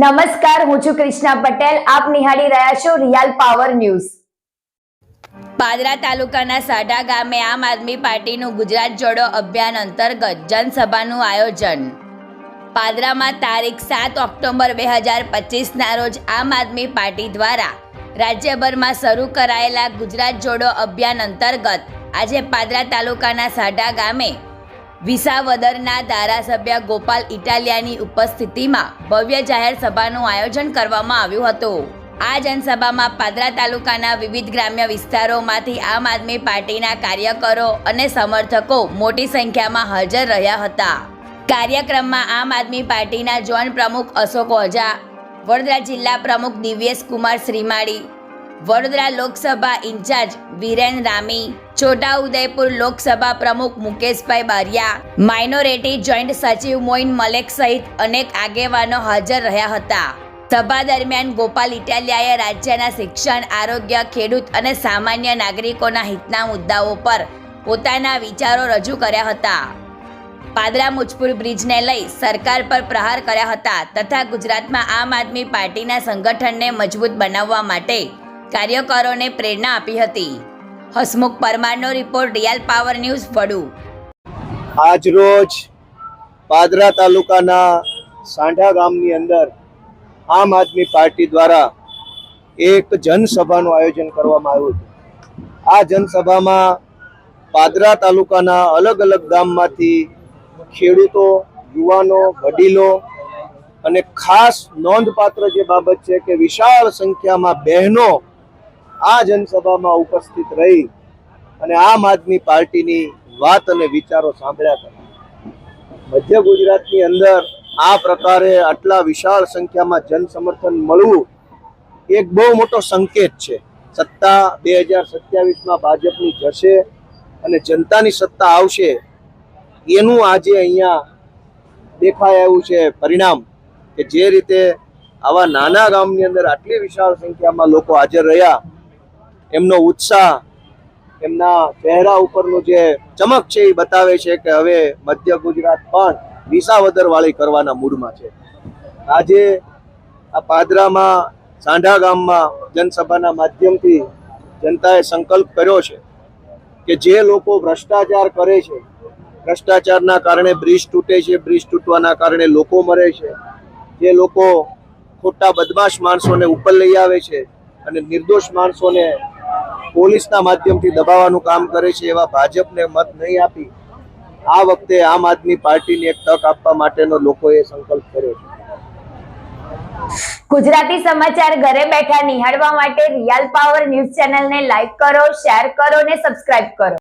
નમસ્કાર, હું છું ક્રિષ્ના પટેલ. આપ નિહાળી રહ્યા છો રિયલ પાવર ન્યૂઝ. પાદરા તાલુકાના સાઢા ગામે આમ આદમી પાર્ટીનું ગુજરાત જોડો અભિયાન અંતર્ગત જનસભાનું આયોજન. પાદરામાં તારીખ સાત ઓક્ટોબર બે હજાર પચીસના રોજ આમ આદમી પાર્ટી દ્વારા રાજ્યભરમાં શરૂ કરાયેલા ગુજરાત જોડો અભિયાન અંતર્ગત આજે પાદરા તાલુકાના સાઢા ગામે વિસાવદરના ધારાસભ્ય ગોપાલ ઇટાલિયાની ઉપસ્થિતિમાં ભવ્ય જાહેર સભાનું આયોજન કરવામાં આવ્યું હતું. આ જનસભામાં પાદરા તાલુકાના વિવિધ ગ્રામ્ય વિસ્તારોમાંથી આમ આદમી પાર્ટીના કાર્યકરો અને સમર્થકો મોટી સંખ્યામાં હાજર રહ્યા હતા. કાર્યક્રમમાં આમ આદમી પાર્ટીના જોન પ્રમુખ અશોક ઓઝા, વડોદરા જિલ્લા પ્રમુખ દિવ્યેશ કુમાર શ્રીમાળી, વડોદરા લોકસભા ઇન્ચાર્જ વિરેન રામી છોટાઉદેપુર લોકસભા પ્રમુખ મુકેશભાઈ બારિયા, માઇનોરિટી જોઈન્ટ સચિવ મોઇન મલેક સહિત અનેક આગેવાનો હાજર રહ્યા હતા. સભા દરમિયાન ગોપાલ ઇટાલિયાએ રાજ્યના શિક્ષણ, આરોગ્ય, ખેડૂત અને સામાન્ય નાગરિકોના હિતના મુદ્દાઓ પર પોતાના વિચારો રજૂ કર્યા હતા. પાદરા મુજપુર બ્રિજને લઈ સરકાર પર પ્રહાર કર્યા હતા તથા ગુજરાતમાં આમ આદમી પાર્ટીના સંગઠનને મજબૂત બનાવવા માટે કાર્યકરોને પ્રેરણા આપી હતી. Hasmukh પરમારનો report real power news Vadu. આજરોજ પાદરા તાલુકાના સાંઢા ગામની અંદર આમ આદમી પાર્ટી દ્વારા એક જનસભાનું આયોજન કરવામાં આવ્યું હતું. આ જનસભામાં પાદરા તાલુકાના અલગ અલગ ગામમાંથી ખેડૂતો, યુવાનો, વડીલો અને ખાસ નોંધપાત્ર જે બાબત છે કે વિશાળ સંખ્યામાં બહેનો આ જનસભામાં ઉપસ્થિત રહી અને આમ આદમી પાર્ટીની વાત અને વિચારો સાંભળ્યા હતા. મધ્ય ગુજરાતની અંદર આ પ્રકારે આટલા વિશાળ સંખ્યામાં જન સમર્થન મળવું એક બહુ મોટો સંકેત છે. સત્તા બે હજાર સત્યાવીસમાં ભાજપની જશે અને જનતાની સત્તા આવશે, એનું આજે અહીંયા દેખાય આવ્યું છે પરિણામ કે જે રીતે આવા નાના ગામની અંદર આટલી વિશાળ સંખ્યામાં લોકો હાજર રહ્યા એમનો ઉત્સાહ, એમના ચહેરા ઉપરનું જે ચમક છે એ બતાવે છે કે હવે મધ્ય ગુજરાત પણ વિસાવદર વાળી કરવાના મૂડમાં છે. આજે આ પાદરામાં, સાંઢા ગામમાં જનસભાના માધ્યમથી જનતાએ સંકલ્પ કર્યો છે કે જે લોકો ભ્રષ્ટાચાર કરે છે, ભ્રષ્ટાચારના કારણે બ્રિજ તૂટે છે, બ્રિજ તૂટવાના કારણે લોકો મરે છે, જે લોકો ખોટા બદમાશ માણસોને ઉપર લઈ આવે છે અને નિર્દોષ માણસોને પોલીસના માધ્યમથી દબાવવાનું કામ કરે છે એવા ભાજપને મત નહીં આપી આ વખતે આમ આદમી પાર્ટીને એક તક આપવા માટેનો લોકોએ સંકલ્પ કર્યો છે. ગુજરાતી સમાચાર ઘરે બેઠા નિહાળવા માટે રિયલ પાવર ન્યૂઝ ચેનલને લાઈક કરો, શેર કરો અને સબસ્ક્રાઇબ કરો.